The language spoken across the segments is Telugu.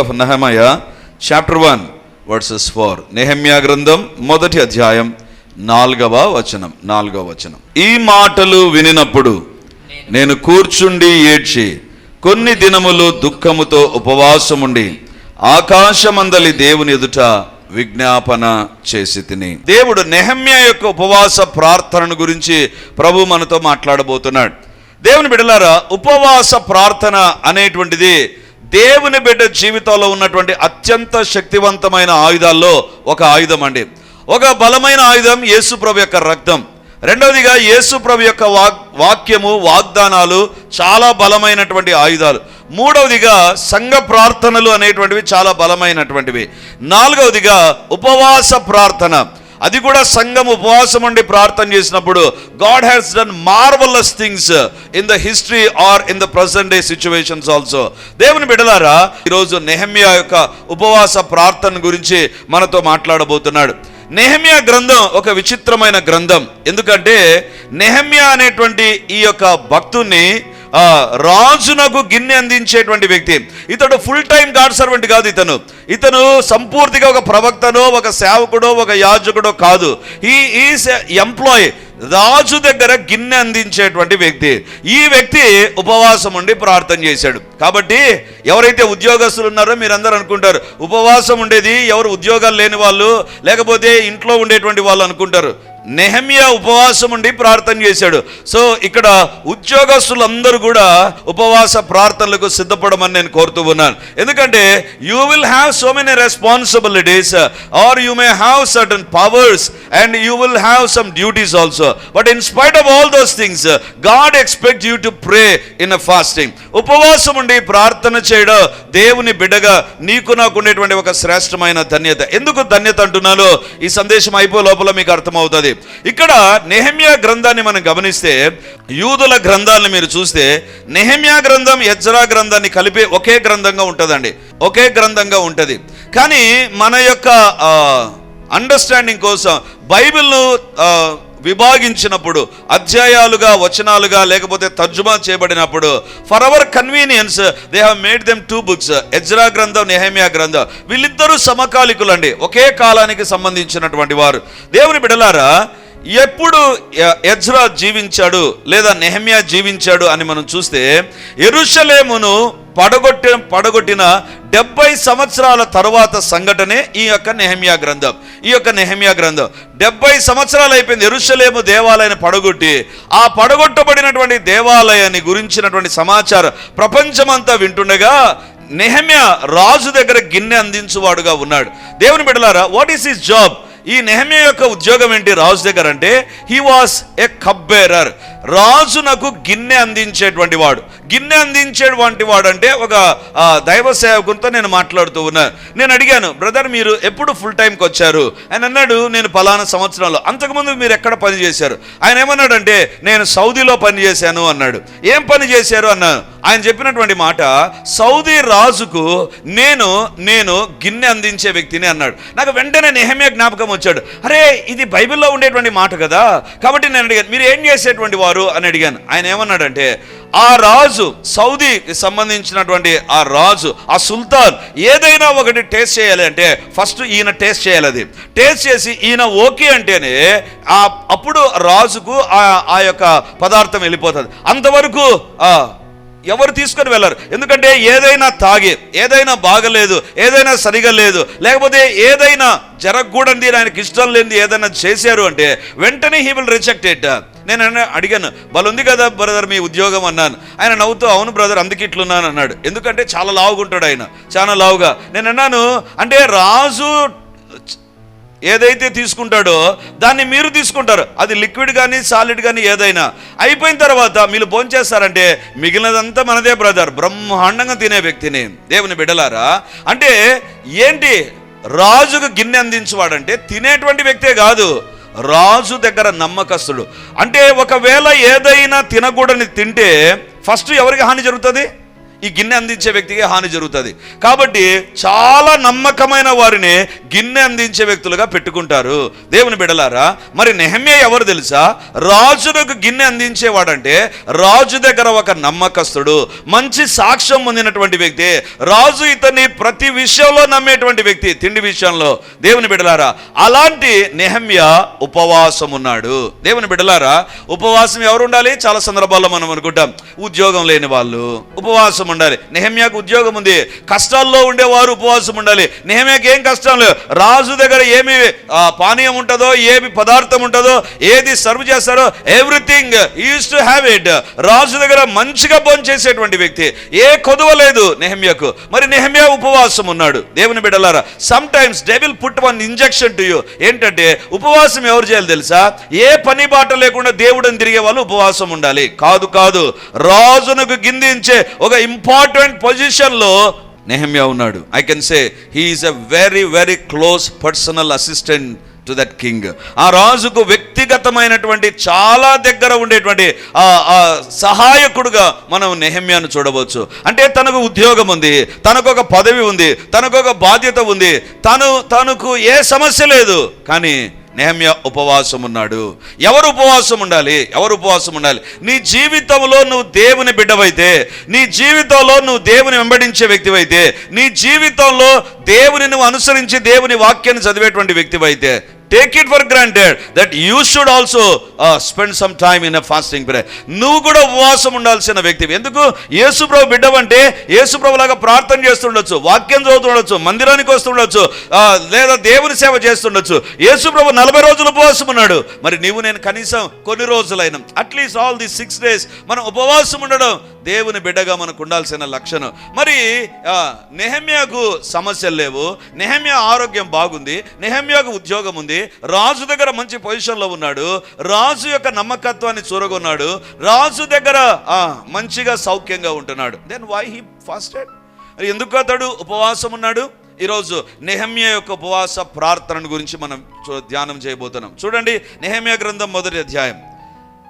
Of Nehemiah chapter one verses four నెహమ్యా గ్రంథం మొదటి అధ్యాయం నాలుగవ వచనం నాలుగవ వచనం. ఈ మాటలు వినినప్పుడు నేను కూర్చుండి ఏడ్చి కొన్ని దినములు దుఃఖముతో ఉపవాసముండి ఆకాశమందలి దేవుని ఎదుట విజ్ఞాపన చేసి తిని. దేవుడు నెహమ్యా యొక్క ఉపవాస ప్రార్థనను గురించి ప్రభు మనతో మాట్లాడబోతున్నాడు. దేవుని బిడలారా ఉపవాస ప్రార్థన అనేటువంటిది దేవుని బిడ్డ జీవితంలో ఉన్నటువంటి అత్యంత శక్తివంతమైన ఆయుధాల్లో ఒక ఆయుధం అండి. ఒక బలమైన ఆయుధం యేసుప్రభు యొక్క రక్తం. రెండవదిగా యేసుప్రభు యొక్క వాక్ వాక్యము వాగ్దానాలు చాలా బలమైనటువంటి ఆయుధాలు. మూడవదిగా సంఘ ప్రార్థనలు అనేటువంటివి చాలా బలమైనటువంటివి. నాలుగవదిగా ఉపవాస ప్రార్థన. అది కూడా సంఘం ఉపవాసం ఉండి ప్రార్థన చేసినప్పుడు God has done marvellous things in the history or in the present day situations also దేవుని బిడలారా ఈరోజు నెహమ్యా యొక్క ఉపవాస ప్రార్థన గురించి మనతో మాట్లాడబోతున్నాడు. నెహమ్యా గ్రంథం ఒక విచిత్రమైన గ్రంథం. ఎందుకంటే నెహమ్యా అనేటువంటి ఈ యొక్క భక్తుని రాజునకు గిన్నె అందించేటువంటి వ్యక్తి. ఇతడు ఫుల్ టైం గాడ్ సర్వెంట్ కాదు ఇతను. ఇతను సంపూర్తిగా ఒక ప్రవక్తనో ఒక సేవకుడో ఒక యాజకుడో కాదు. ఈ ఈస్ ఎంప్లాయ్ రాజు దగ్గర గిన్నె అందించేటువంటి వ్యక్తి. ఈ వ్యక్తి ఉపవాసం ఉండి ప్రార్థన చేశాడు. కాబట్టి ఎవరైతే ఉద్యోగస్తులు ఉన్నారో మీరందరూ అనుకుంటారు ఉపవాసం ఉండేది ఎవరు ఉద్యోగాలు లేని వాళ్ళు లేకపోతే ఇంట్లో ఉండేటువంటి వాళ్ళు అనుకుంటారు. నెహమియా ఉపవాసం ఉండి ప్రార్థన చేశాడు. సో ఇక్కడ ఉద్యోగస్తులందరూ కూడా ఉపవాస ప్రార్థనలకు సిద్ధపడమని నేను కోరుతూ ఉన్నాను. ఎందుకంటే you will have so many responsibilities or you may have certain powers and you will have some duties also but in spite of all those things God expect you to pray in a fasting ఉపవాసం ఉండి ప్రార్థన చేయడం దేవుని బిడ్డగా నీకు నాకు ఉండేటువంటి ఒక శ్రేష్టమైన ధన్యత. ఎందుకు ధన్యత అంటున్నాలో ఈ సందేశం అయిపో లోపల మీకు అర్థమవుతుంది. ఇక్కడ నెహమ్యా గ్రంథాన్ని మనం గమనిస్తే యూదుల గ్రంథాలను మీరు చూస్తే నెహమ్యా గ్రంథం ఎజ్రా గ్రంథాన్ని కలిపి ఒకే గ్రంథంగా ఉంటుందండి. ఒకే గ్రంథంగా ఉంటుంది. కానీ మన యొక్క అండర్స్టాండింగ్ కోసం బైబిల్ను విభాగించినప్పుడు అధ్యాయాలుగా వచనాలుగా లేకపోతే తర్జుమా చేయబడినప్పుడు for our convenience they have made them two books Ezra గ్రంథం నెహమియా గ్రంథం. వీళ్ళిద్దరూ సమకాలికులండి. ఒకే కాలానికి సంబంధించినటువంటి వారు. దేవుని బిడలారా ఎప్పుడు ఎజ్రా జీవించాడు లేదా నెహమ్యా జీవించాడు అని మనం చూస్తే ఎరుషలేమును పడగొట్టి పడగొట్టిన డెబ్బై సంవత్సరాల తరువాత సంఘటనే ఈ యొక్క నెహమియా గ్రంథం. ఈ యొక్క నెహమియా గ్రంథం. డెబ్బై సంవత్సరాలు అయిపోయింది ఎరుషలేము దేవాలయాన్ని పడగొట్టి. ఆ పడగొట్టబడినటువంటి దేవాలయాన్ని గురించినటువంటి సమాచారం ప్రపంచమంతా వింటుండగా నెహమ్యా రాజు దగ్గర గిన్నె అందించువాడుగా ఉన్నాడు. దేవుని బిడ్డలారా వాట్ ఈస్ హిస్ జాబ్ ఈ నెహమ్య యొక్క ఉద్యోగం ఏంటి రాజు దగ్గర అంటే హీ వాస్ ఏ కబ్బేరర్ రాజునకు గిన్నె అందించేటువంటి వాడు. గిన్నె అందించేటువంటి వాడు అంటే ఒక దైవ సేవకునితో నేను మాట్లాడుతూ ఉన్నాను నేను అడిగాను బ్రదర్ మీరు ఎప్పుడు ఫుల్ టైంకి వచ్చారు? ఆయన అన్నాడు నేను పలానా సంవత్సరాలు. అంతకుముందు మీరు ఎక్కడ పని చేశారు? ఆయన ఏమన్నాడంటే నేను సౌదీలో పని చేశాను అన్నాడు. ఏం పని చేశారు? అన్నాను. ఆయన చెప్పినటువంటి మాట సౌదీ రాజుకు నేను నేను గిన్నె అందించే వ్యక్తిని అన్నాడు. నాకు వెంటనే నెహమే జ్ఞాపకం వచ్చాడు. అరే ఇది బైబిల్లో ఉండేటువంటి మాట కదా? కాబట్టి నేను అడిగాను మీరు ఏం చేసేటువంటి వారు అని అడిగాను. ఆయన ఏమన్నాడంటే ఆ రాజు సౌదీకి సంబంధించినటువంటి ఆ రాజు ఆ సుల్తాన్ ఏదైనా ఒకటి టేస్ట్ చేయాలి అంటే ఫస్ట్ ఈయన టేస్ట్ చేయాలి అది. టేస్ట్ చేసి ఈయన ఓకే అంటేనే ఆ అప్పుడు రాజుకు ఆ ఆ యొక్క పదార్థం వెళ్ళిపోతుంది. అంతవరకు ఆ ఎవరు తీసుకొని వెళ్ళరు. ఎందుకంటే ఏదైనా తాగి ఏదైనా బాగలేదు ఏదైనా సరిగా లేదు లేకపోతే ఏదైనా జరగకూడదు ఆయనకి ఇష్టం లేనిది ఏదైనా చేశారు అంటే వెంటనే హీ విల్ రిజెక్ట్ ఇట్. నేను అన్న- అడిగాను బలుంది ఉంది కదా బ్రదర్ మీ ఉద్యోగం? అన్నాను. ఆయన నవ్వుతూ అవును బ్రదర్ అందుకే ఇట్లున్నాను అన్నాడు. ఎందుకంటే చాలా లావుగుంటాడు ఆయన చాలా లావుగా. నేను అన్నాను అంటే రాజు ఏదైతే తీసుకుంటాడో దాన్ని మీరు తీసుకుంటారు. అది లిక్విడ్ కానీ సాలిడ్ కానీ ఏదైనా. అయిపోయిన తర్వాత మీరు భోంచేస్తారంటే మిగిలినదంతా మనదే బ్రదర్ బ్రహ్మాండంగా తినే వ్యక్తిని. దేవుని బిడలారా అంటే ఏంటి? రాజుకు గిన్నె అందించేవాడంటే తినేటువంటి వ్యక్తే కాదు. రాజు దగ్గర నమ్మకస్తుడు అంటే ఒకవేళ ఏదైనా తినకూడని తింటే ఫస్ట్ ఎవరికి హాని జరుగుతుంది? ఈ గిన్నె అందించే వ్యక్తికి హాని జరుగుతుంది. కాబట్టి చాలా నమ్మకమైన వారిని గిన్నె అందించే వ్యక్తులుగా పెట్టుకుంటారు. దేవుని బిడలారా మరి నెహమ్య ఎవరు తెలుసా? రాజులకు గిన్నె అందించేవాడంటే రాజు దగ్గర ఒక నమ్మకస్తుడు మంచి సాక్ష్యం పొందినటువంటి వ్యక్తి రాజు ఇతన్ని ప్రతి విషయంలో నమ్మేటువంటి వ్యక్తి తిండి విషయంలో. దేవుని బిడలారా అలాంటి నెహమ్య ఉపవాసం ఉన్నాడు. దేవుని బిడలారా ఉపవాసం ఎవరు ఉండాలి? చాలా సందర్భాల్లో మనం అనుకుంటాం ఉద్యోగం లేని వాళ్ళు ఉపవాసం ఉండాలి నెహమ్యాకు ఉద్యోగం ఉంది కష్టాల్లో ఉండేవారు ఉపవాసం ఉండాలి నెహమ్యాకి ఏం కష్టం లేదు. రాజు దగ్గర ఏమి పానీయం ఉంటుందో ఏమి పదార్థం ఉంటుందో ఏది సర్వ్ చేస్తారో everything use to have it. రాజు దగ్గర మంచిగా భోజనం చేసేటువంటి వ్యక్తి. ఏ కొదువ లేదు నెహమ్యాకు. మరి నెహమ్యా ఉపవాసం ఉన్నాడు దేవుని బిడ్డలారా sometimes devil put one injection to you ఏంటంటే ఉపవాసం ఎవరు చేయాలి తెలుసా? ఏ పని బాట లేకుండా దేవుడిని తిరిగే వాళ్ళు ఉపవాసం ఉండాలి కాదు కాదు. రాజునకు గిందించే ఒక ఇంపార్టెంట్ పొజిషన్లో నెహమ్యా ఉన్నాడు. I can say he is a very very close personal assistant to that king ఆ రాజుకు వ్యక్తిగతమైనటువంటి చాలా దగ్గర ఉండేటువంటి ఆ ఆ సహాయకుడుగా మనం నెహమ్యాను చూడవచ్చు. అంటే తనకు ఉద్యోగం ఉంది తనకు ఒక పదవి ఉంది తనకు ఒక బాధ్యత ఉంది తను తనకు ఏ సమస్య లేదు. కానీ నేహమ్య ఉపవాసం ఉన్నాడు ఎవరు ఉపవాసం ఉండాలి? ఎవరు ఉపవాసం ఉండాలి? నీ జీవితంలో నువ్వు దేవుని బిడ్డవైతే నీ జీవితంలో నువ్వు దేవుని వెంబడించే వ్యక్తివైతే నీ జీవితంలో దేవుని నువ్వు అనుసరించి దేవుని వాక్యాన్ని చదివేటువంటి వ్యక్తివైతే take it for granted that you should also spend some time in a fasting pray నువ్వు కూడా ఉపవాసం ఉండాల్సిన వ్యక్తి. ఎందుకు? యేసుప్రభు బిడ్డవంటే యేసుప్రభు లాగా ప్రార్థన చేస్తుండొచ్చు వాక్యం చదువుతుండొచ్చు మందిరానికి వస్తుండొచ్చు లేదా దేవుని సేవ చేస్తుండొచ్చు. యేసుప్రభు నలభై రోజులు ఉపవాసం ఉన్నాడు. మరి నీవు నేను కనీసం కొన్ని రోజులైన at least all the six days మనం ఉపవాసం ఉండడం దేవుని బిడ్డగా మనకు ఉండాల్సిన లక్షణం. మరి ఆ, నెహమ్యాకు సమస్యలు లేవు. నెహమ్యా ఆరోగ్యం బాగుంది. నెహమ్యాకు ఉద్యోగం ఉంది. రాజు దగ్గర మంచి పొజిషన్లో ఉన్నాడు. రాజు యొక్క నమ్మకత్వాన్ని చూరగొన్నాడు. రాజు దగ్గర మంచిగా సౌఖ్యంగా ఉంటున్నాడు. దెన్ వై హీ ఫాస్టెడ్ ఎందుకు అతడు ఉపవాసం ఉన్నాడు? ఈరోజు నెహమ్య యొక్క ఉపవాస ప్రార్థన గురించి మనం ధ్యానం చేయబోతున్నాం. చూడండి నెహమ్య గ్రంథం మొదటి అధ్యాయం.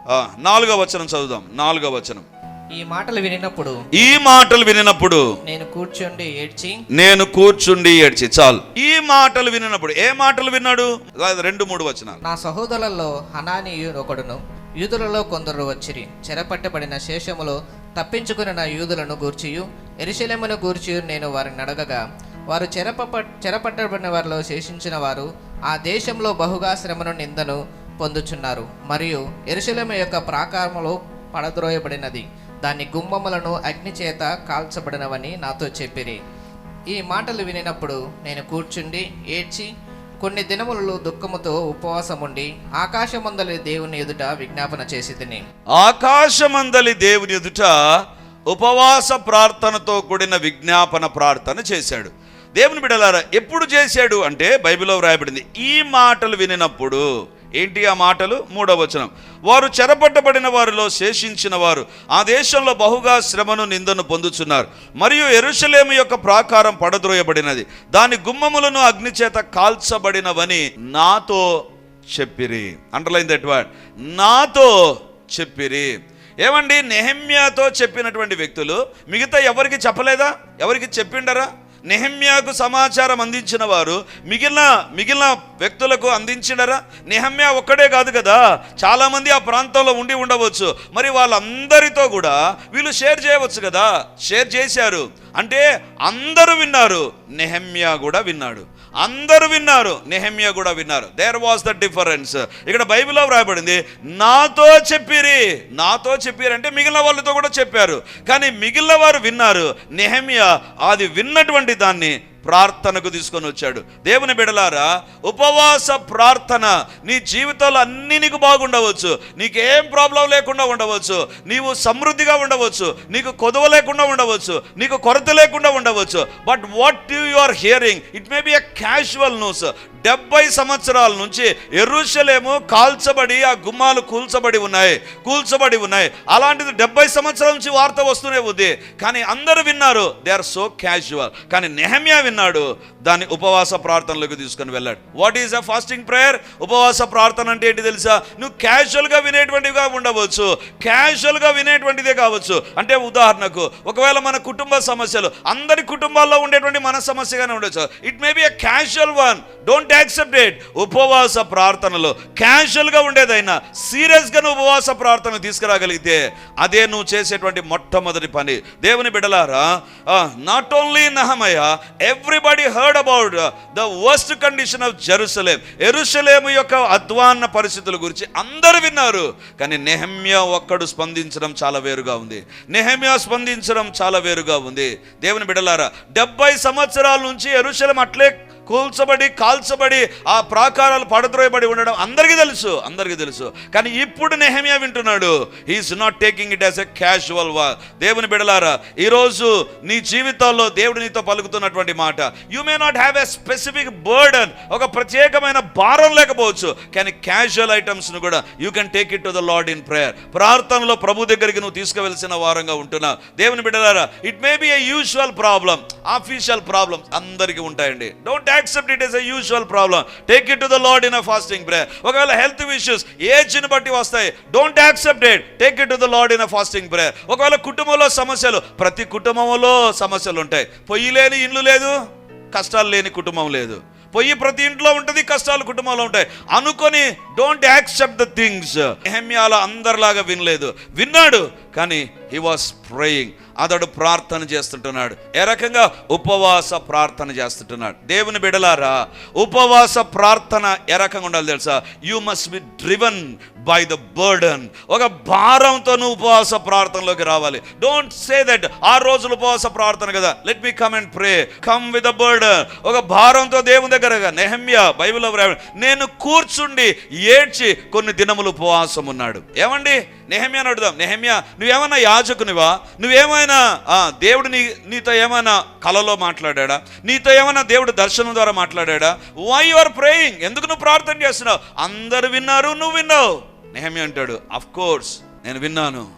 ఆ, నాలుగో వచనం చదువుదాం. నాలుగో వచనం. ఈ మాటలు వినినప్పుడు ఈ మాటలు వినినప్పుడు నేను కూర్చుండి ఏడ్చి నేను కూర్చుండి ఏడ్చి చాలు. ఈ మాటలు వినినప్పుడు ఏ మాటలు విన్నాడు? రెండు మూడు వచనాలు. నా సహోదరులలో హనానీయు ఒకడును. యూదులలో కొందరు వచ్చిరి. చెరపట్టబడిన శేషములో తప్పించుకుని నా యూదులను గూర్చియు. ఎరుశలేమును గూర్చియు నేను వారిని అడగగా వారు చెరప చెరపట్టబడిన వారిలో శేషించిన వారు ఆ దేశంలో బహుగా శ్రమను నిందను పొందుచున్నారు. మరియు ఎరుశలేము యొక్క ప్రాకారములో పడద్రోయబడినది. దాని గుమ్మములను అగ్ని చేత కాల్చబడినవని నాతో చెప్పిరి. ఈ మాటలు వినినప్పుడు నేను కూర్చుండి ఏడ్చి కొన్ని దినములలో దుఃఖముతో ఉపవాసముండి ఆకాశమందలి దేవుని ఎదుట విజ్ఞాపన చేసి తిని ఆకాశమందలి దేవుని ఎదుట ఉపవాస ప్రార్థనతో కూడిన విజ్ఞాపన ప్రార్థన చేశాడు. దేవుని బిడలారా ఎప్పుడు చేశాడు అంటే బైబిల్లో వ్రాయబడింది. ఈ మాటలు వినినప్పుడు ఏంటి ఆ మాటలు? మూడవ వచనం. వారు చెరపట్టబడిన వారిలో శేషించిన వారు ఆ దేశంలో బహుగా శ్రమను నిందను పొందుచున్నారు. మరియు ఎరుషలేము యొక్క ప్రాకారం పడద్రోయబడినది. దాని గుమ్మములను అగ్నిచేత కాల్చబడినవని నాతో చెప్పిరి. అండర్లైన్ దట్ వర్డ్ నాతో చెప్పిరి. ఏమండి? నెహమ్యాతో చెప్పినటువంటి వ్యక్తులు మిగతా ఎవరికి చెప్పలేదా? ఎవరికి చెప్పిండరా? నెహమ్యాకు సమాచారం అందించిన వారు మిగిలిన మిగిలిన వ్యక్తులకు అందించినరా? నెహమ్యా ఒక్కడే కాదు కదా. చాలామంది ఆ ప్రాంతంలో ఉండి ఉండవచ్చు. మరి వాళ్ళందరితో కూడా వీళ్ళు షేర్ చేయవచ్చు కదా. షేర్ చేశారు. అంటే అందరూ విన్నారు. నెహమ్యా కూడా విన్నాడు. అందరూ విన్నారు నెహమ్య కూడా విన్నారు. దేర్ వాస్ ద డిఫరెన్స్ ఇక్కడ బైబిల్లో వ్రాయబడింది నాతో చెప్పిరి. నాతో చెప్పారంటే మిగిలిన వాళ్ళతో కూడా చెప్పారు. కానీ మిగిలిన వారు విన్నారు నెహమ్య అది విన్నటువంటి దాన్ని ప్రార్థనకు తీసుకొని వచ్చాడు. దేవుని బిడలారా ఉపవాస ప్రార్థన నీ జీవితంలో అన్నీ నీకు బాగుండవచ్చు. నీకేం ప్రాబ్లం లేకుండా ఉండవచ్చు. నీవు సమృద్ధిగా ఉండవచ్చు. నీకు కొదవ లేకుండా ఉండవచ్చు. నీకు కొరత లేకుండా ఉండవచ్చు. But what you are hearing it may be a casual news డెబ్బై సంవత్సరాల నుంచి ఎరుషలేము కాల్చబడి ఆ గుమ్మాలు కూల్చబడి ఉన్నాయి కూల్చబడి ఉన్నాయి. అలాంటిది డెబ్బై సంవత్సరాల నుంచి వార్త వస్తూనే ఉంది. కానీ అందరూ విన్నారు దే ఆర్ సో క్యాజువల్ కానీ నెహమ్యా విన్నాడు దాన్ని ఉపవాస ప్రార్థనలోకి తీసుకొని వెళ్ళాడు. What is a fasting prayer ఉపవాస ప్రార్థన అంటే ఏంటి తెలుసా? నువ్వు క్యాజువల్గా వినేటువంటివిగా ఉండవచ్చు. క్యాజువల్గా వినేటువంటిదే కావచ్చు. అంటే ఉదాహరణకు ఒకవేళ మన కుటుంబ సమస్యలు అందరి కుటుంబాల్లో ఉండేటువంటి మన సమస్యగానే ఉండొచ్చు. It may be a casual one don't accepted ఉపవాస ప్రార్థనలో. క్యాజువల్గా ఉండేదైనా సీరియస్గా నువ్వు ఉపవాస ప్రార్థన తీసుకురాగలిగితే అదే నువ్వు చేసేటువంటి మొట్టమొదటి పని. దేవుని బిడలారా not only Nehemiah everybody heard about the worst condition of Jerusalem Jerusalem యొక్క అధ్వాన్న పరిస్థితుల గురించి అందరూ విన్నారు. కానీ నెహమ్య ఒక్కడు స్పందించడం చాలా వేరుగా ఉంది. నెహమ్య స్పందించడం చాలా వేరుగా ఉంది. దేవుని బిడలారా డెబ్బై సంవత్సరాల నుంచి ఎరుసలేం అట్లే కూల్చబడి కాల్చబడి ఆ ప్రాకారాలు పడద్రోయబడి ఉండడం అందరికీ తెలుసు అందరికీ తెలుసు. కానీ ఇప్పుడు నెహమియా వింటున్నాడు he is not taking it as a casual వా దేవుని బిడలారా ఈరోజు నీ జీవితాల్లో దేవుడు నీతో పలుకుతున్నటువంటి మాట you may not have a specific burden ఒక ప్రత్యేకమైన భారం లేకపోవచ్చు కానీ క్యాజువల్ ఐటమ్స్ను కూడా you can take it to the Lord in prayer ప్రార్థనలో ప్రభు దగ్గరికి నువ్వు తీసుకువెలిసిన వారంగా ఉంటున్నా. దేవుని బిడ్డలారా it may be a usual problem official problems అందరికీ ఉంటాయండి. Don't accept it is a usual problem take it to the Lord in a fasting prayer ఒకవేళ హెల్త్ ఇష్యూస్ ఏజ్ని బట్టి వస్తాయి don't accept it take it to the Lord in a fasting prayer ఒకవేళ కుటుంబంలో సమస్యలు ప్రతి కుటుంబంలో సమస్యలు ఉంటాయి. పొయ్యి లేని ఇల్లు లేదు కష్టాలు లేని కుటుంబం లేదు. పొయ్యి ప్రతి ఇంట్లో ఉంటుంది కష్టాలు కుటుంబంలో ఉంటాయి. అనుకొని డోంట్ యాక్సెప్ట్ ద థింగ్స్ నెహమ్యాల అందరిలాగా వినలేదు. విన్నాడు కానీ హీ వాస్ ప్రేయింగ్ అతడు ప్రార్థన చేస్తుంటున్నాడు. ఏ రకంగా? ఉపవాస ప్రార్థన చేస్తుంటున్నాడు. దేవుని బిడలారా ఉపవాస ప్రార్థన ఏ రకంగా ఉండాలి తెలుసా? You must be driven by the burden ఒక భారంతో నువ్వు ఉపవాస ప్రార్థనలోకి రావాలి. డోంట్ సే దట్ ఆ రోజులు ఉపవాస ప్రార్థన కదా. Let me come and pray come with the burden ఒక భారంతో దేవుని దగ్గరగా. నెహమ్య బైబిల్లో నేను కూర్చుండి ఏడ్చి కొన్ని దినములు ఉపవాసం ఉన్నాడు. ఏమండి? నెహమ్యాని అడుగుదాం. నెహమ్యా నువ్వేమైనా యాజకునివా? నువ్వేమైనా ఆ, దేవుడు నీ నీతో ఏమైనా కలలో మాట్లాడా నీతో ఏమైనా దేవుడు దర్శనం ద్వారా మాట్లాడా వై యు ఆర్ ప్రేయింగ్ ఎందుకు నువ్వు ప్రార్థన చేస్తున్నావు? అందరు విన్నారు నువ్వు విన్నావు. నెహమ్యా అంటాడు అఫ్ కోర్స్ నేను విన్నాను.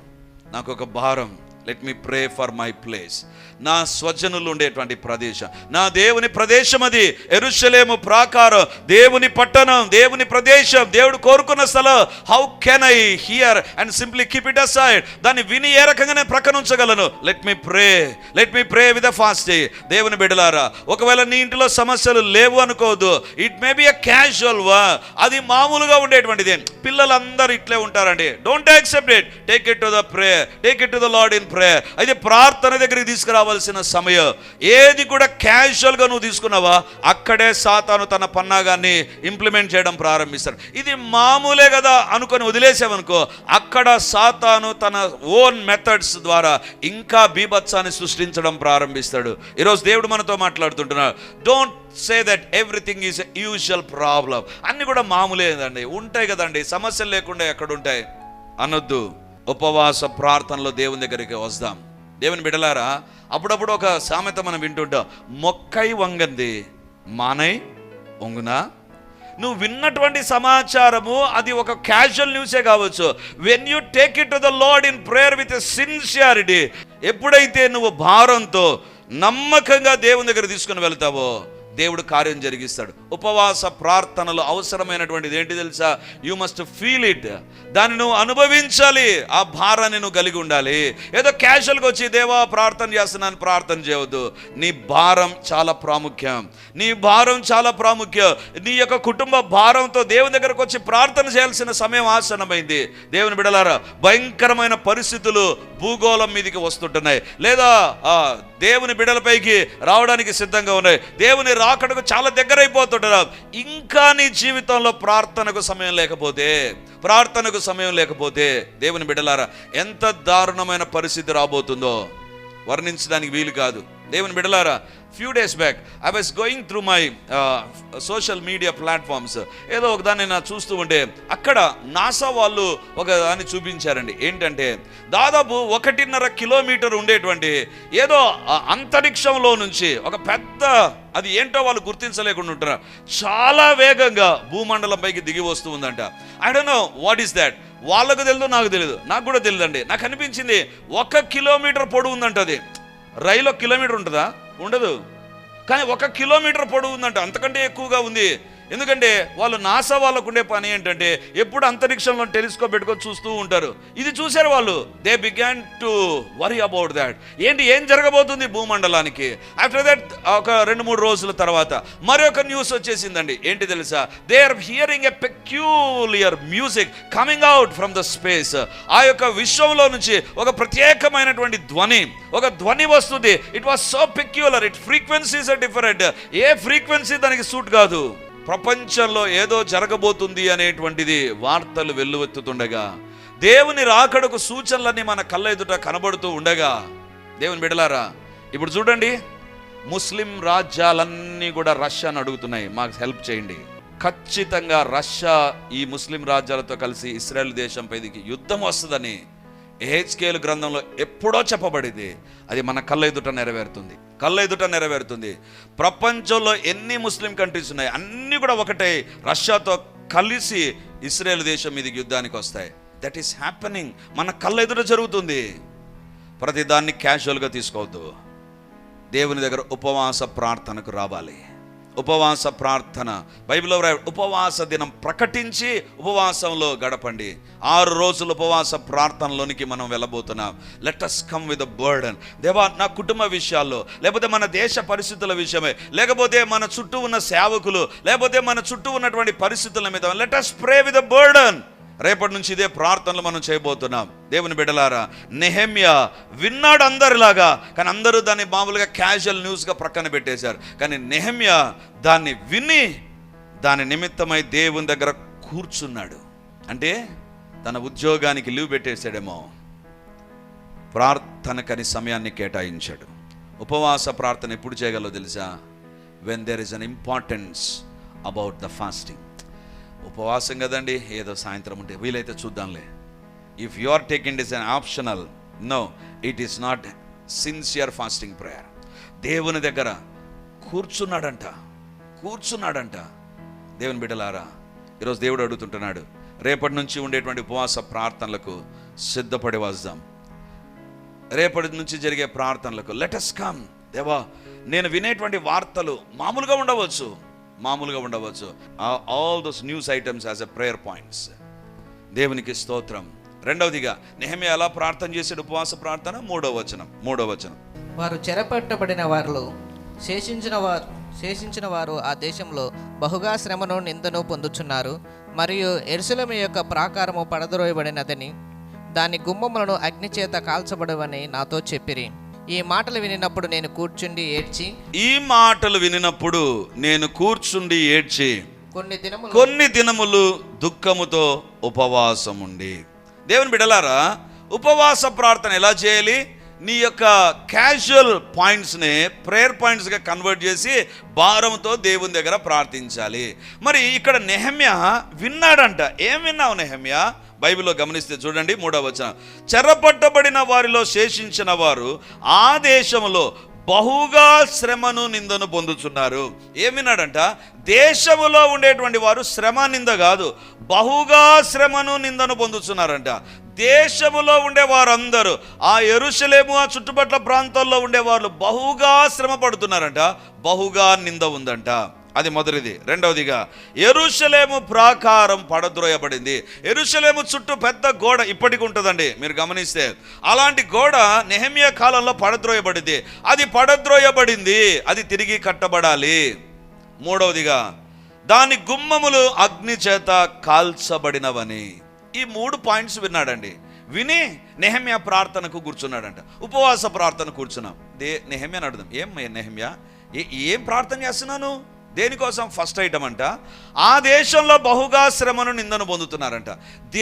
నాకు ఒక భారం. Let me pray for my place నా స్వజనులు ఉండేటువంటి ప్రదేశం. నా దేవుని ప్రదేశం అది. ఎరుషలేము ప్రాకారం. దేవుని పట్టణం దేవుని ప్రదేశం. దేవుడు కోరుకున్న స్థలం. How can I hear and simply keep it aside దాన్ని విని ఏ రకంగా నేను ప్రక్కన ఉంచగలను let me pray let me pray with fast దేవుని బిడలారా ఒకవేళ నీ ఇంటిలో సమస్యలు లేవు అనుకోవద్దు. It may be a casual వా అది మామూలుగా ఉండేటువంటిది పిల్లలందరూ ఇట్లే ఉంటారండి. Don't accept it take it to the pray take it to the Lord in prayer అయితే ప్రార్థన దగ్గరికి కావలసిన సమయం. ఏది కూడా క్యాజువల్గా నువ్వు తీసుకున్నావా అక్కడే సాతాను తన పన్నాగాన్ని ఇంప్లిమెంట్ చేయడం ప్రారంభిస్తాడు. ఇది మామూలే కదా అనుకొని వదిలేసావనుకో అక్కడ సాతాను తన ఓన్ మెథడ్స్ ద్వారా ఇంకా బీభత్సాన్ని సృష్టించడం ప్రారంభిస్తాడు. ఈరోజు దేవుడు మనతో మాట్లాడుతుంటున్నాడు. Don't say that everything is usual problem అన్ని కూడా మామూలేదండి ఉంటాయి కదండి. సమస్యలు లేకుండా ఎక్కడ ఉంటాయి అనొద్దు. ఉపవాస ప్రార్థనలో దేవుని దగ్గరికి వస్తాం దేవుని బిడలారా అప్పుడప్పుడు ఒక సామెత మనం వింటుంటాం. మొక్కై వంగంది మానై వంగునా? నువ్వు విన్నటువంటి సమాచారము అది ఒక క్యాజువల్ న్యూసే కావచ్చు. When you take it to the Lord in prayer with sincerity ఎప్పుడైతే నువ్వు భారంతో నమ్మకంగా దేవుని దగ్గర తీసుకుని వెళ్తావో దేవుడు కార్యం జరిగిస్తాడు. ఉపవాస ప్రార్థనలు అవసరమైనటువంటిది ఏంటి తెలుసా? యు మస్ట్ ఫీల్ ఇట్ దాన్ని నువ్వు అనుభవించాలి. ఆ భారాన్ని నువ్వు కలిగి ఉండాలి. ఏదో క్యాషువల్గా వచ్చి దేవా ప్రార్థన చేస్తున్నాను ప్రార్థన చేయవద్దు. నీ భారం చాలా ప్రాముఖ్యం. నీ భారం చాలా ప్రాముఖ్యం. నీ యొక్క కుటుంబ భారంతో దేవుని దగ్గరకు వచ్చి ప్రార్థన చేయాల్సిన సమయం ఆసనమైంది దేవుని బిడలారా భయంకరమైన పరిస్థితులు భూగోళం మీదకి వస్తుంటున్నాయి. లేదా దేవుని బిడలపైకి రావడానికి సిద్ధంగా ఉన్నాయి. దేవుని రాకడకు చాలా దగ్గర అయిపోతుంటున్నాం ఇంకా నీ జీవితంలో ప్రార్థనకు సమయం లేకపోతే ప్రార్థనకు సమయం లేకపోతే దేవుని బిడలారా ఎంత దారుణమైన పరిస్థితి రాబోతుందో. వర్ణించడానికి వీలు కాదు. దేవుని బిడలారా few days back I was going through my social media platforms ఏదో ఒక దాన్ని నా చూస్తూ ఉంటే అక్కడ నాసా వాళ్ళు ఒక దాన్ని చూపించారండి. ఏంటంటే దాదాపు ఒకటిన్నర కిలోమీటర్ ఉండేటువంటి ఏదో అంతరిక్షంలో నుంచి ఒక పెద్ద అది ఏంటో వాళ్ళు గుర్తించలేకుండా ఉంటారు. చాలా వేగంగా భూమండలంపైకి దిగి వస్తూ ఉందంట. I don't know what is that వాళ్ళకు తెలియదు నాకు తెలియదు నాకు కూడా తెలియదండి నాకు అనిపించింది ఒక కిలోమీటర్ పొడవు ఉందంట అది రైలు కిలోమీటర్ ఉంటుందా? ఉండదు. కానీ ఒక కిలోమీటర్ పొడవు ఉందంట. అంతకంటే ఎక్కువగా ఉంది. ఎందుకంటే వాళ్ళు నాసా వాళ్ళకు ఉండే పని ఏంటంటే ఎప్పుడు అంతరిక్షంలో టెలిస్కోప్ పెట్టుకొని చూస్తూ ఉంటారు. ఇది చూశారు వాళ్ళు. They began to worry about that ఏంటి ఏం జరగబోతుంది భూమండలానికి? ఆఫ్టర్ దట్ ఒక రెండు మూడు రోజుల తర్వాత మరొక న్యూస్ వచ్చేసిందండి. ఏంటి తెలుసా? They are hearing a peculiar music coming out from the space ఆ యొక్క విశ్వంలో నుంచి ఒక ప్రత్యేకమైనటువంటి ధ్వని ఒక ధ్వని వస్తుంది. It was so peculiar it frequencies different A frequency దానికి సూట్ కాదు. ప్రపంచంలో ఏదో జరగబోతుంది అనేటువంటిది వార్తలు వెల్లువెత్తుతుండగా దేవుని రాకడకు సూచనలన్నీ మన కళ్ళ ఎదుట కనబడుతూ ఉండగా దేవుని బిడలారా ఇప్పుడు చూడండి ముస్లిం రాజ్యాలన్నీ కూడా రష్యాను అడుగుతున్నాయి మాకు హెల్ప్ చేయండి. ఖచ్చితంగా రష్యా ఈ ముస్లిం రాజ్యాలతో కలిసి ఇస్రాయల్ దేశంపై యుద్ధం వస్తుందని ఏహెచ్కేలు గ్రంథంలో ఎప్పుడో చెప్పబడింది అది మన కళ్ళ ఎదుట నెరవేరుతుంది. కళ్ళ ఎదుట నెరవేరుతుంది. ప్రపంచంలో ఎన్ని ముస్లిం కంట్రీస్ ఉన్నాయి అన్నీ కూడా ఒకటే. రష్యాతో కలిసి ఇస్రాయేల్ దేశం మీదకి యుద్ధానికి వస్తాయి. దట్ ఈస్ హ్యాపెనింగ్ మన కళ్ళ ఎదుట జరుగుతుంది. ప్రతిదాన్ని క్యాజువల్గా తీసుకోవద్దు. దేవుని దగ్గర ఉపవాస ప్రార్థనకు రావాలి. ఉపవాస ప్రార్థన. బైబిల్లో వ్రాయ ఉపవాస దినం ప్రకటించి ఉపవాసంలో గడపండి. ఆరు రోజులు ఉపవాస ప్రార్థనలోనికి మనం వెళ్ళబోతున్నాం. Let us come with burden దేవా నా కుటుంబ విషయాల్లో లేకపోతే మన దేశ పరిస్థితుల విషయమే లేకపోతే మన చుట్టూ ఉన్న సేవకులు లేకపోతే మన చుట్టూ ఉన్నటువంటి పరిస్థితుల మీద let us pray with burden రేపటి నుంచి ఇదే ప్రార్థనలు మనం చేయబోతున్నాం. దేవుని బిడలారా నెహెమ్య విన్నాడు అందరిలాగా కానీ అందరూ దాన్ని మామూలుగా క్యాజువల్ న్యూస్గా ప్రక్కన పెట్టేశారు. కానీ నెహెమ్య దాన్ని విని దాని నిమిత్తమై దేవుని దగ్గర కూర్చున్నాడు. అంటే తన ఉద్యోగానికి లీవ్ పెట్టేశాడేమో. ప్రార్థనకని సమయాన్ని కేటాయించాడు. ఉపవాస ప్రార్థన ఎప్పుడు చేయగలదో తెలుసా? When there is an importance about the fasting ఉపవాసం కదండి ఏదో సాయంత్రం ఉంటే వీలైతే చూద్దాంలే. If you are taking is an optional no it is not sincere fasting prayer దేవుని దగ్గర కూర్చున్నాడంట కూర్చున్నాడంట. దేవుని బిడ్డలారా ఈరోజు దేవుడు అడుగుతుంటున్నాడు రేపటి నుంచి ఉండేటువంటి ఉపవాస ప్రార్థనలకు సిద్ధపడి వద్దాం. రేపటి నుంచి జరిగే ప్రార్థనలకు లెటస్ కమ్ దేవా నేను వినేటువంటి వార్తలు మామూలుగా ఉండవచ్చు. మామూలుగా ఉండవచ్చు. All those news items as a prayer points దేవునికి స్తోత్రం. రెండవదిగా నెహమే ఎలా ప్రార్థన చేసాడు ఉపవాస ప్రార్థన? మూడవ వచనం. మూడో వచనం. వారు చెరపట్టబడిన వారిలో శేషించిన వారు శేషించిన వారు ఆ దేశంలో బహుగా శ్రమను నిందను పొందుచున్నారు. మరియు ఎరుసలమి యొక్క ప్రాకారము పడద్రోయబడినదని దాని గుమ్మములను అగ్నిచేత కాల్చబడవని నాతో చెప్పిరి. ఈ మాటలు వినినప్పుడు నేను కూర్చుండి ఏడ్చి ఈ మాటలు వినినప్పుడు నేను కూర్చుండి ఏడ్చి కొన్ని దినములు కొన్ని దినములు దుఃఖముతో ఉపవాసం ఉండి దేవుని బిడలారా ఉపవాస ప్రార్థన ఎలా చేయాలి? నీ యొక్క క్యాజువల్ పాయింట్స్ని ప్రేయర్ పాయింట్స్గా కన్వర్ట్ చేసి భారంతో దేవుని దగ్గర ప్రార్థించాలి. మరి ఇక్కడ నెహమ్య విన్నాడంట. ఏం విన్నావు నెహమ్య? బైబిల్లో గమనిస్తే చూడండి మూడవ వచనం. చెరపట్టబడిన వారిలో శేషించిన వారు ఆ దేశంలో బహుగా శ్రమను నిందను పొందుతున్నారు ఏమిన్నాడంట దేశములో ఉండేటువంటి వారు శ్రమ నింద కాదు బహుగా శ్రమను నిందను పొందుతున్నారంట దేశములో ఉండే వారందరూ ఆ ఎరుసలేము ఆ చుట్టుపట్ల ప్రాంతాల్లో ఉండేవాళ్ళు బహుగా శ్రమ పడుతున్నారంట బహుగా నింద ఉందంట. అది మొదటిది. రెండవదిగా ఎరుషలేము ప్రాకారం పడద్రోయబడింది. ఎరుషలేము చుట్టూ పెద్ద గోడ ఇప్పటికి ఉంటుందండి. మీరు గమనిస్తే అలాంటి గోడ నెహమియా కాలంలో పడద్రోయబడింది. అది పడద్రోయబడింది. అది తిరిగి కట్టబడాలి. మూడవదిగా దాని గుమ్మములు అగ్ని చేత కాల్చబడినవని. ఈ మూడు పాయింట్స్ విన్నాడండి. విని నెహమ్య ప్రార్థనకు కూర్చున్నాడంట. ఉపవాస ప్రార్థన కూర్చున్నాం. దే నెహమ్యని అడుగుదాం. ఏం నెహమ్యా? ఏ- ఏం ప్రార్థన చేస్తున్నాను? దేనికోసం ఫస్ట్ ఐటమ్ అంట? ఆ దేశంలో బహుగా శ్రమను నిందను పొందుతున్నారంట.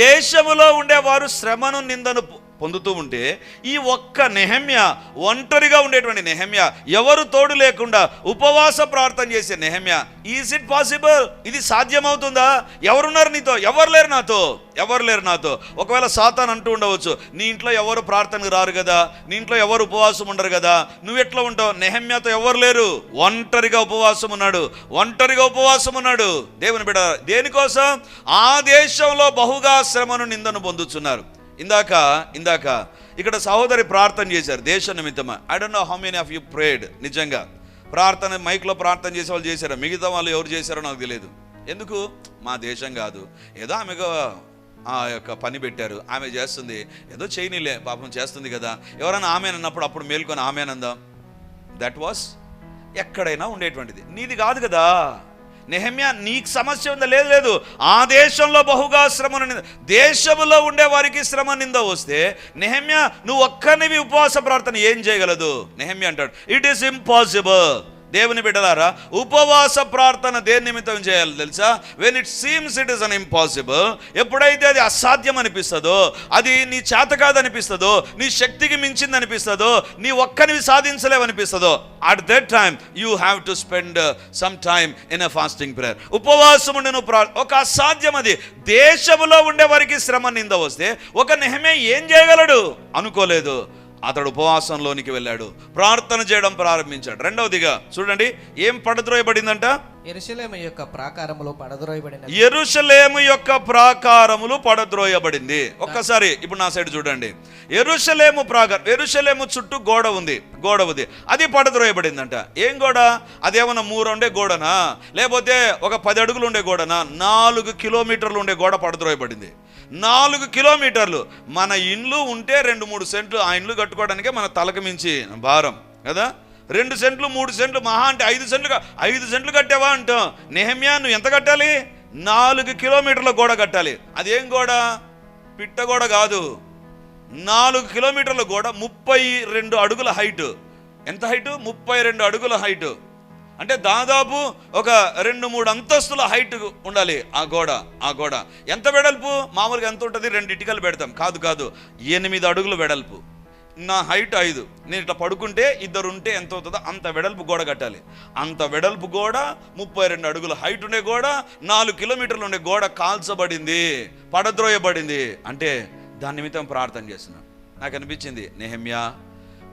దేశములో ఉండేవారు శ్రమను నిందను పొందుతూ ఉంటే ఈ ఒక్క నెహమ్య ఒంటరిగా ఉండేటువంటి నెహమ్య ఎవరు తోడు లేకుండా ఉపవాస ప్రార్థన చేసే నెహమ్య ఈజ్ ఇట్ పాసిబుల్ ఇది సాధ్యమవుతుందా? ఎవరున్నారు నీతో? ఎవరు లేరు నాతో? ఎవరు లేరు నాతో? ఒకవేళ సాతాన్ అంటూ ఉండవచ్చు నీ ఇంట్లో ఎవరు ప్రార్థనకు రారు కదా? నీ ఇంట్లో ఎవరు ఉపవాసం ఉండరు కదా? నువ్వు ఎట్లా ఉంటావు? నెహమ్యతో ఎవరు లేరు? ఒంటరిగా ఉపవాసం ఉన్నాడు. ఒంటరిగా ఉపవాసం ఉన్నాడు. దేవుని బిడ దేనికోసం? ఆ దేశంలో బహుగా శ్రమను నిందను పొందుతున్నారు ఇందాక ఇందాక ఇక్కడ సహోదరి ప్రార్థన చేశారు దేశ నిమిత్తమా. I don't know how many of you prayed నిజంగా. ప్రార్థన మైక్లో ప్రార్థన చేసే వాళ్ళు చేశారు? మిగతా వాళ్ళు ఎవరు చేశారో నాకు తెలియదు ఎందుకు? మా దేశం కాదు. ఏదో ఆమెకు ఆ యొక్క పని పెట్టారు. ఆమె చేస్తుంది. ఏదో చేయనిలే పాపం చేస్తుంది కదా. ఎవరైనా ఆమె అన్నప్పుడు అప్పుడు మేల్కొని ఆమెనందాం దట్ వాస్ ఎక్కడైనా ఉండేటువంటిది. నీది కాదు కదా. నెహమ్యా నీకు సమస్య ఉందా? లేదు లేదు. ఆ దేశంలో బహుగా శ్రమ నింద దేశంలో ఉండే వారికి శ్రమ నింద వస్తే నెహమ్యా నువ్వు ఒక్కనివి ఉపవాస ప్రార్థన ఏం చేయగలదు? నెహమ్యా అంటాడు ఇట్ ఈస్ ఇంపాసిబుల్ దేవుని బిడ్డలారా ఉపవాస ప్రార్థన దేని నిమిత్తం చేయాలి తెలుసా? When it seems it is an impossible ఎప్పుడైతే అది అసాధ్యం అనిపిస్తుందో అది నీ చేత కాదనిపిస్తుందో నీ శక్తికి మించింది అనిపిస్తుందో నీ ఒక్కనివి సాధించలేవనిపిస్తుందో at that time you have to spend some time in a fasting prayer ఉపవాసం ఉండి నువ్వు ప్రా- ఒక అసాధ్యం అది. దేశంలో ఉండే వారికి శ్రమ నింద వస్తే ఒక నెహమే ఏం చేయగలడు? అనుకోలేదు. అతడు ఉపవాసంలోనికి వెళ్ళాడు. ప్రార్థన చేయడం ప్రారంభించాడు. రెండవదిగా చూడండి ఏం పడద్రోయబడిందంట? ఎరుసలేము యొక్క ప్రాకారములు పడద్రోయబడిన ఎరుసలేము యొక్క ప్రాకారములు పడద్రోయబడింది. ఒక్కసారి ఇప్పుడు నా సైడ్ చూడండి. ఎరుసలేము ప్రాకారం ఎరుసలేము చుట్టూ గోడ ఉంది గోడ ఉంది. అది పడద్రోయబడిందంట. ఏం గోడ? అదేమన్నా మూడు ఉండే గోడనా? లేకపోతే ఒక పది అడుగులు ఉండే గోడనా? నాలుగు కిలోమీటర్లు ఉండే గోడ పడద్రోయబడింది. నాలుగు కిలోమీటర్లు. మన ఇండ్లు ఉంటే రెండు మూడు సెంట్లు ఆ ఇండ్లు కట్టుకోవడానికే మన తలకు మించి భారం కదా? రెండు సెంట్లు మూడు సెంట్లు మహా అంటే ఐదు సెంట్లు ఐదు సెంట్లు కట్టావా అంటాం. నెహమ్యా నువ్వు ఎంత కట్టాలి? నాలుగు కిలోమీటర్ల గోడ కట్టాలి. అదేం గోడ? పిట్ట గోడ కాదు. నాలుగు కిలోమీటర్ల గోడ ముప్పై రెండు అడుగుల హైట్. ఎంత హైట్? ముప్పై రెండు అడుగుల హైట్. అంటే దాదాపు ఒక రెండు మూడు అంతస్తుల హైట్ ఉండాలి ఆ గోడ ఆ గోడ. ఎంత వెడల్పు? మామూలుగా ఎంత ఉంటుంది? రెండు ఇటుకలు పెడతాం. కాదు కాదు. ఎనిమిది అడుగులు వెడల్పు. నా హైట్ ఐదు. నేను ఇట్లా పడుకుంటే ఇద్దరు ఉంటే ఎంత అవుతుందో అంత వెడల్పు గోడ కట్టాలి. అంత వెడల్పు గోడ ముప్పై రెండు అడుగుల హైట్ ఉండే గోడ నాలుగు కిలోమీటర్లు ఉండే గోడ కాల్చబడింది పడద్రోయబడింది. అంటే దాని నిమిత్తం ప్రార్థన చేస్తున్నాను నాకు అనిపించింది నెహమ్యా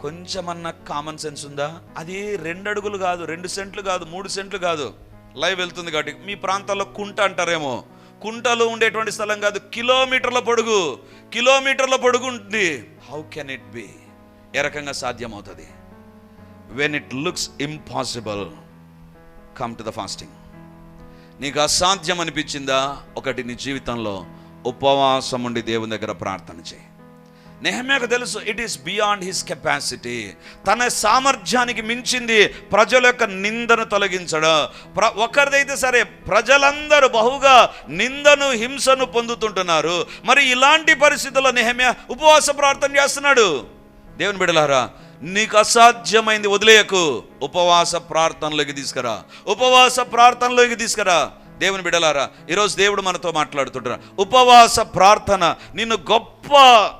కొంచెమన్నా కామన్ సెన్స్ ఉందా? అది రెండు అడుగులు కాదు రెండు సెంట్లు కాదు మూడు సెంట్లు కాదు. లైవ్ వెళ్తుంది కాబట్టి మీ ప్రాంతాల్లో కుంట అంటారేమో. కుంటలు ఉండేటువంటి స్థలం కాదు కిలోమీటర్ల పొడుగు కిలోమీటర్ల పొడుగు ఉంటుంది. హౌ కెన్ ఇట్ బి ఏ రకంగా సాధ్యమవుతుంది? When it looks impossible come to the fasting నీకు అసాధ్యం అనిపించిందా? ఒకటి నీ జీవితంలో ఉపవాసం ఉండి దేవుని దగ్గర ప్రార్థన చేయి. నెహమ్యాకు తెలుసు it is beyond his capacity తన సామర్థ్యానికి మించింది ప్రజల యొక్క నిందను తొలగించడం. ప్ర ఒకరిదైతే సరే ప్రజలందరూ బహుగా నిందను హింసను పొందుతుంటున్నారు. మరి ఇలాంటి పరిస్థితుల్లో నెహమే ఉపవాస ప్రార్థన చేస్తున్నాడు. దేవుని బిడలారా నీకు అసాధ్యమైంది వదిలేయకు. ఉపవాస ప్రార్థనలోకి తీసుకురా. ఉపవాస ప్రార్థనలోకి తీసుకురా. దేవుని బిడలారా ఈరోజు దేవుడు మనతో మాట్లాడుతుంటారు ఉపవాస ప్రార్థన నిన్ను గొప్ప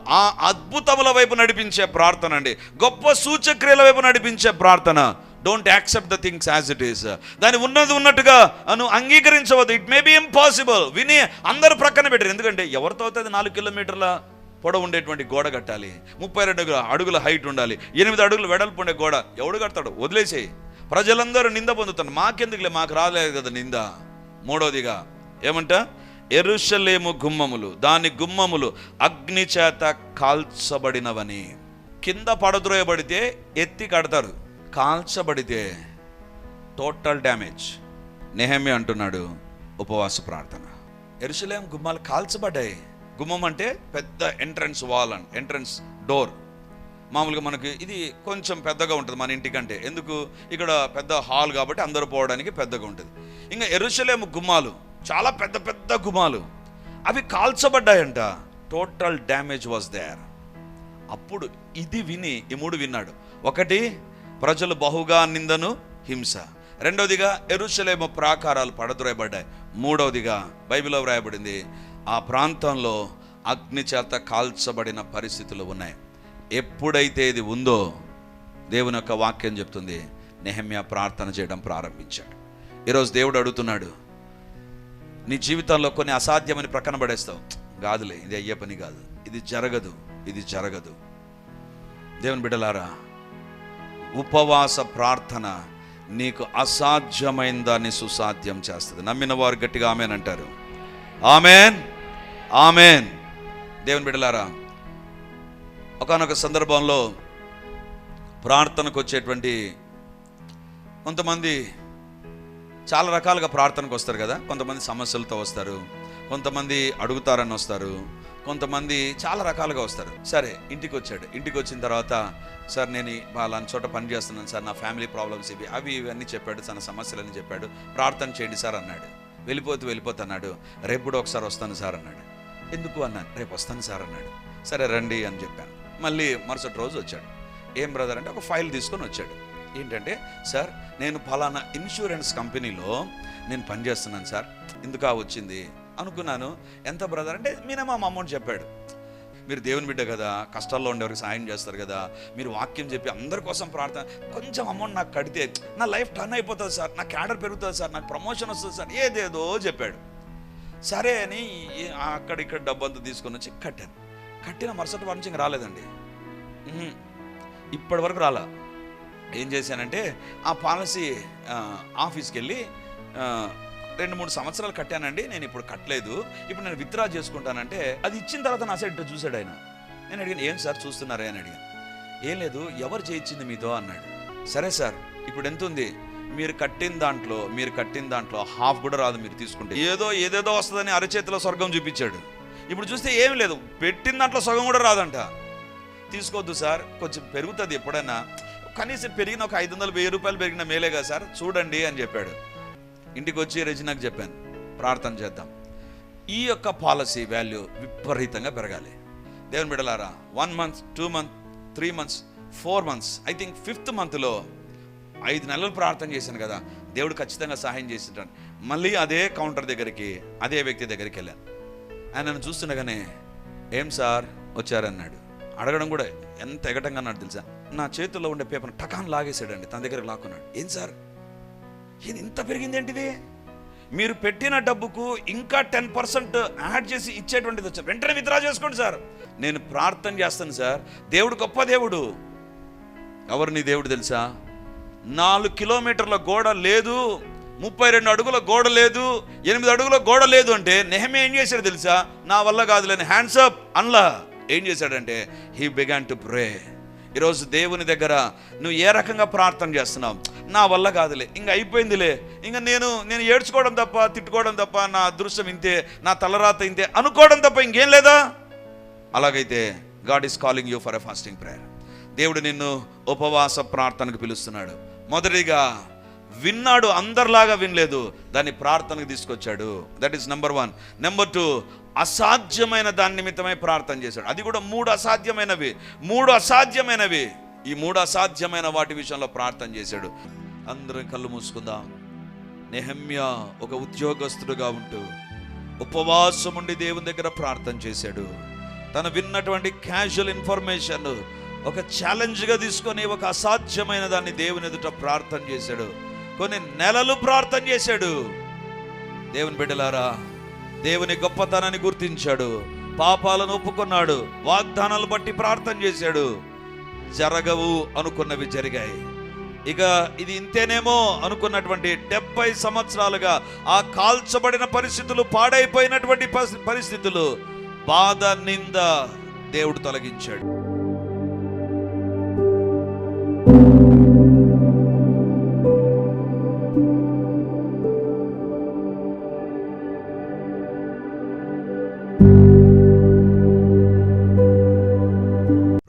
ఆ అద్భుతముల వైపు నడిపించే ప్రార్థన అండి. గొప్ప సూచక్రియల వైపు నడిపించే ప్రార్థన. Don't accept the things as it is దాని ఉన్నది ఉన్నట్టుగా అను అంగీకరించవద్దు. ఇట్ మే బి ఇంపాసిబుల్ విని అందరూ ప్రక్కన పెట్టారు. ఎందుకంటే ఎవరితో అవుతుంది? నాలుగు కిలోమీటర్ల పొడవు ఉండేటువంటి గోడ కట్టాలి. ముప్పై రెండు అడుగుల అడుగుల హైట్ ఉండాలి. ఎనిమిది అడుగులు వెడల్పు ఉండే గోడ ఎవడు కడతాడు? వదిలేసేయి. ప్రజలందరూ నింద పొందుతారు మాకెందుకులే? మాకు రాలేదు కదా నింద. మూడవదిగా ఏమంట? ఎరుషలేము గుమ్మములు దాని గుమ్మములు అగ్ని చేత కాల్చబడినవని. కింద పడద్రోయబడితే ఎత్తి కడతారు కాల్చబడితే టోటల్ డ్యామేజ్ నెహమి అంటున్నాడు ఉపవాస ప్రార్థన. ఎరుసలేం గుమ్మాలు కాల్చబడ్డాయి. గుమ్మం అంటే పెద్ద entrance wall and entrance door మామూలుగా మనకి ఇది కొంచెం పెద్దగా ఉంటుంది మన ఇంటికంటే ఎందుకు? ఇక్కడ పెద్ద హాల్ కాబట్టి అందరూ పోవడానికి పెద్దగా ఉంటుంది. ఇంకా ఎరుసలేము గుమ్మాలు చాలా పెద్ద పెద్ద గుమ్మాలు. అవి కాల్చబడ్డాయంట. టోటల్ డ్యామేజ్ వాజ్ దేర్ అప్పుడు ఇది విని ఈ మూడు విన్నాడు. ఒకటి ప్రజలు బహుగా నిందను హింస. రెండవదిగా ఎరుసలేము ప్రాకారాలు పడద్రోయబడ్డాయి. మూడవదిగా బైబిల్లో వ్రాయబడింది ఆ ప్రాంతంలో అగ్ని చేత కాల్చబడిన పరిస్థితులు ఉన్నాయి. ఎప్పుడైతే ఇది ఉందో దేవుని యొక్క వాక్యం చెప్తుంది నెహమ్య ప్రార్థన చేయడం ప్రారంభించాడు. ఈరోజు దేవుడు అడుగుతున్నాడు నీ జీవితంలో కొన్ని అసాధ్యమని ప్రక్కన పడేస్తావు. కాదులే ఇది అయ్యే పని కాదు. ఇది జరగదు ఇది జరగదు. దేవుని బిడ్డలారా ఉపవాస ప్రార్థన నీకు అసాధ్యమైన దాన్ని సుసాధ్యం చేస్తుంది. నమ్మిన వారు గట్టిగా ఆమెన్ అంటారు. ఆమెన్. ఆమెన్. దేవుని బిడ్డలారా ఒకానొక సందర్భంలో ప్రార్థనకు వచ్చేటువంటి కొంతమంది చాలా రకాలుగా ప్రార్థనకు వస్తారు కదా. కొంతమంది సమస్యలతో వస్తారు. కొంతమంది అడుగుతారని వస్తారు. కొంతమంది చాలా రకాలుగా వస్తారు. సరే ఇంటికి వచ్చాడు ఇంటికి వచ్చిన తర్వాత సార్ నేను వాళ్ళని చోట పని చేస్తున్నాను సార్. నా ఫ్యామిలీ ప్రాబ్లమ్స్ ఇవి అవి ఇవన్నీ చెప్పాడు. తన సమస్యలని చెప్పాడు. ప్రార్థన చేయండి సార్ అన్నాడు. వెళ్ళిపోతూ వెళ్ళిపోతూ అన్నాడు. రేపు కూడా ఒకసారి వస్తాను సార్ అన్నాడు. ఎందుకు? అన్నాను రేపు వస్తాను సార్ అన్నాడు. సరే రండి అని చెప్పాను. మళ్ళీ మరుసటి రోజు వచ్చాడు. ఏం బ్రదర్ అంటే ఒక ఫైల్ తీసుకొని వచ్చాడు. ఏంటంటే సార్ నేను ఫలానా ఇన్సూరెన్స్ కంపెనీలో నేను పనిచేస్తున్నాను సార్. ఎందుకు వచ్చింది. అనుకున్నాను. ఎంత బ్రదర్ అంటే మినిమం అమౌంట్ చెప్పాడు. మీరు దేవుని బిడ్డ కదా కష్టాల్లో ఉండేవారికి సాయం చేస్తారు కదా మీరు వాక్యం చెప్పి అందరి కోసం ప్రార్థన కొంచెం అమౌంట్ నాకు కడితే నా లైఫ్ టర్న్ అయిపోతుంది సార్. నా క్యాడర్ పెరుగుతుంది సార్. నాకు ప్రమోషన్ వస్తుంది సార్. ఏదేదో చెప్పాడు. సరే అని అక్కడ ఇక్కడ డబ్బంతా తీసుకొని వచ్చి కట్టాను. కట్టిన మరుసటి వారి నుంచి ఇంక రాలేదండి. ఇప్పటి వరకు రాలా. ఏం చేశానంటే ఆ పాలసీ ఆఫీస్కి వెళ్ళి రెండు మూడు సంవత్సరాలు కట్టానండి నేను ఇప్పుడు కట్టలేదు. ఇప్పుడు నేను విత్డ్రా చేసుకుంటానంటే అది ఇచ్చిన తర్వాత నా సైడ్ చూశాడు ఆయన. నేను అడిగాను ఏం సార్ చూస్తున్నారే? అని అడిగాను. ఏం లేదు ఎవరు చేయించింది మీతో అన్నాడు. సరే సార్ ఇప్పుడు ఎంత ఉంది? మీరు కట్టిన దాంట్లో మీరు కట్టిన దాంట్లో హాఫ్ కూడా రాదు మీరు తీసుకుంటే. ఏదో ఏదేదో వస్తుందని అరచేతిలో స్వర్గం చూపించాడు. ఇప్పుడు చూస్తే ఏం లేదు. పెట్టిన దాంట్లో సగం కూడా రాదంట. తీసుకోవద్దు సార్ కొంచెం పెరుగుతుంది ఎప్పుడైనా. కనీసం పెరిగిన ఒక ఐదు వందలు వెయ్యి రూపాయలు పెరిగిన మేలే కదా సార్. చూడండి అని చెప్పాడు. ఇంటికి వచ్చి రెజినాకు చెప్పాను. ప్రార్థన చేద్దాం. ఈ యొక్క పాలసీ వాల్యూ విపరీతంగా పెరగాలి. దేవుని బిడలారా one month two month three months four months I think fifth మంత్లో ఐదు నెలలు ప్రార్థన చేశాను కదా. దేవుడు ఖచ్చితంగా సహాయం చేసింటాను మళ్ళీ అదే కౌంటర్ దగ్గరికి అదే వ్యక్తి దగ్గరికి వెళ్ళాను. ఆయన నన్ను చూస్తుండగానే ఏం సార్? వచ్చారన్నాడు. అడగడం కూడా ఎంత ఎగటంగా అన్నాడు తెలుసా? నా చేతుల్లో ఉండే పేపర్ టకాన్ లాగేసాడండి తన దగ్గరకు లాక్కున్నాడు. ఏం సార్? ఇది ఇంత పెరిగింది ఏంటిది మీరు పెట్టిన డబ్బుకు ఇంకా టెన్ పర్సెంట్ యాడ్ చేసి ఇచ్చేటువంటిది వచ్చారు వెంటనే విత్డ్రా చేసుకోండి సార్. నేను ప్రార్థన చేస్తాను సార్. దేవుడు గొప్ప దేవుడు. ఎవరు నీ దేవుడు తెలుసా? నాలుగు కిలోమీటర్ల గోడ లేదు. ముప్పై రెండు అడుగుల గోడ లేదు ఎనిమిది అడుగుల గోడ లేదు అంటే నెహమే ఏం చేశాడు తెలుసా? నా వల్ల కాదులేని హ్యాండ్స్ అప్ అన్లా ఏం చేశాడంటే హీ బిగాన్ టు ప్రే ఈరోజు దేవుని దగ్గర నువ్వు ఏ రకంగా ప్రార్థన చేస్తున్నావు? నా వల్ల కాదులే ఇంకా అయిపోయిందిలే ఇంకా నేను నేను ఏడ్చుకోవడం తప్ప తిట్టుకోవడం తప్ప నా అదృశ్యం ఇంతే నా తలరాత ఇంతే అనుకోవడం తప్ప ఇంకేం లేదా? అలాగైతే God is calling you for a fasting prayer దేవుడు నిన్ను ఉపవాస ప్రార్థనకు పిలుస్తున్నాడు. మొదటిగా విన్నాడు అందరిలాగా వినలేదు. దాన్ని ప్రార్థనకు తీసుకొచ్చాడు. That is number one number two అసాధ్యమైన దాని నిమిత్తమై ప్రార్థన చేశాడు. అది కూడా మూడు అసాధ్యమైనవి. మూడు అసాధ్యమైనవి. ఈ మూడు అసాధ్యమైన వాటి విషయంలో ప్రార్థన చేశాడు. అందరం కళ్ళు మూసుకుందాం. నెహమ్య ఒక ఉద్యోగస్తుడుగా ఉంటూ ఉపవాసం ఉండి దేవుని దగ్గర ప్రార్థన చేశాడు. తను విన్నటువంటి క్యాజువల్ ఇన్ఫర్మేషన్ ఒక ఛాలెంజ్గా తీసుకొని ఒక అసాధ్యమైన దాన్ని దేవుని ఎదుట ప్రార్థన చేశాడు. కొన్ని నెలలు ప్రార్థన చేశాడు. దేవుని బిడ్డలారా దేవుని గొప్పతనాన్ని గుర్తించాడు. పాపాలను ఒప్పుకున్నాడు. వాగ్దానాలు బట్టి ప్రార్థన చేశాడు. జరగవు అనుకున్నవి జరిగాయి. ఇక ఇది ఇంతేనేమో అనుకున్నటువంటి డెబ్బై సంవత్సరాలుగా ఆ కాల్చబడిన పరిస్థితులు పాడైపోయినటువంటి పరిస్థితులు బాధ నింద దేవుడు తొలగించాడు.